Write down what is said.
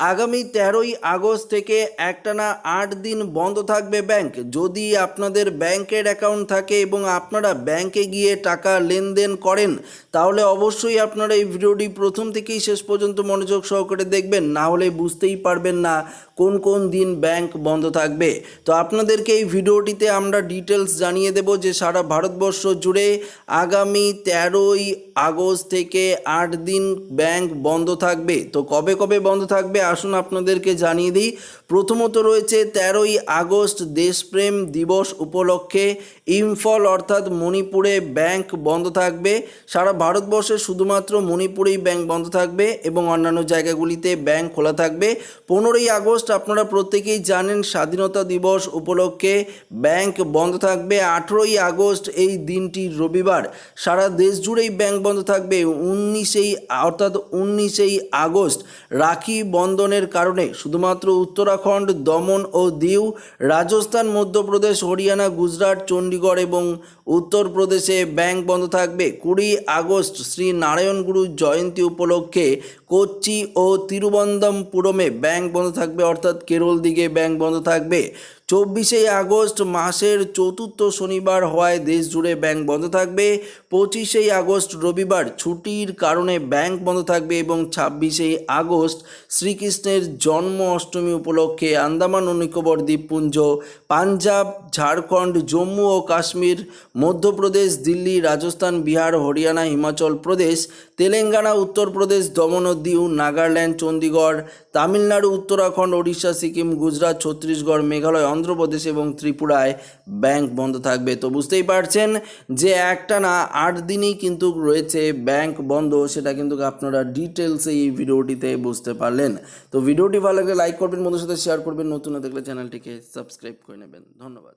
আগামী তেরোই আগস্ট থেকে একটানা আট দিন বন্ধ থাকবে ব্যাংক। যদি আপনাদের ব্যাংকের অ্যাকাউন্ট থাকে এবং আপনারা ব্যাংকে গিয়ে টাকা লেনদেন করেন, তাহলে অবশ্যই আপনারা এই ভিডিওটি প্রথম থেকেই শেষ পর্যন্ত মনোযোগ সহকারে দেখবেন। না হলে বুঝতেই পারবেন না কোন কোন দিন ব্যাংক বন্ধ থাকবে। তো আপনাদেরকে এই ভিডিওটিতে আমরা ডিটেলস জানিয়ে দেব যে সারা ভারতবর্ষ জুড়ে আগামী তেরোই আগস্ট থেকে আট দিন ব্যাংক বন্ধ থাকবে। তো কবে কবে বন্ধ থাকবে আসুন আপনাদেরকে জানিয়ে দিই। প্রথমত রয়েছে তেরোই আগস্ট দেশপ্রেম দিবস উপলক্ষে ইম্ফল অর্থাৎ মণিপুরে ব্যাংক বন্ধ থাকবে। সারা ভারতবর্ষে শুধুমাত্র মণিপুরেই ব্যাংক বন্ধ থাকবে এবং অন্যান্য জায়গাগুলিতে ব্যাংক খোলা থাকবে। পনেরোই আগস্ট আপনারা প্রত্যেকেই জানেন স্বাধীনতা দিবস উপলক্ষে ব্যাংক বন্ধ থাকবে। আঠেরোই আগস্ট এই দিনটি রবিবার। সারা দেশ জুড়েই ব্যাংক বন্ধ থাকবে উনিশেই, অর্থাৎ উনিশেই আগস্ট। রাখি বন্ধনের কারণে শুধুমাত্র উত্তরাখণ্ড, দমন ও দিউ, রাজস্থান, মধ্যপ্রদেশ, হরিয়ানা, গুজরাট, চণ্ডীগড় এবং উত্তরপ্রদেশে ব্যাংক বন্ধ থাকবে। কুড়ি আগস্ট শ্রী নারায়ণ গুরু জয়ন্তী উপলক্ষে কোচি ও তিরুবনন্তপুরমে ব্যাংক বন্ধ থাকবে, অর্থাৎ কেরল দিকে ব্যাংক বন্ধ থাকবে। চব্বিশে আগস্ট মাসের চতুর্থ শনিবার হওয়ায় দেশ জুড়ে ব্যাংক বন্ধ থাকবে। পঁচিশে আগস্ট রবিবার ছুটির কারণে ব্যাংক বন্ধ থাকবে এবং ছাব্বিশে আগস্ট শ্রীকৃষ্ণের জন্ম অষ্টমী উপলক্ষে আন্দামান ও নিকোবর দ্বীপপুঞ্জ, পাঞ্জাব, ঝাড়খণ্ড, জম্মু ও কাশ্মীর, মধ্যপ্রদেশ, দিল্লি, রাজস্থান, বিহার, হরিয়ানা, হিমাচল প্রদেশ, তেলেঙ্গানা, উত্তরপ্রদেশ দমন ও দিউ নাগাল্যান্ড চণ্ডীগড় তামিলনাড়ু, উত্তরাখণ্ড, ওড়িশা, সিকিম, গুজরাট, ছত্তিশগড়, মেঘালয় অন্ধ্রপ্রদেশ এবং ত্রিপুরায় ব্যাংক বন্ধ থাকবে। তো বুঝতেই পারছেন যে একটা না, আট দিনই কিন্তু রয়েছে ব্যাংক বন্ধ, সেটা কিন্তু আপনারা ডিটেলসে এই ভিডিওটিতে বুঝতে পারলেন। তো ভিডিওটি ভালো লাগলে লাইক করবেন বন্ধুর সাথে শেয়ার করবেন, নতুন না দেখলে চ্যানেলটিকে সাবস্ক্রাইব করে নেবেন। ধন্যবাদ।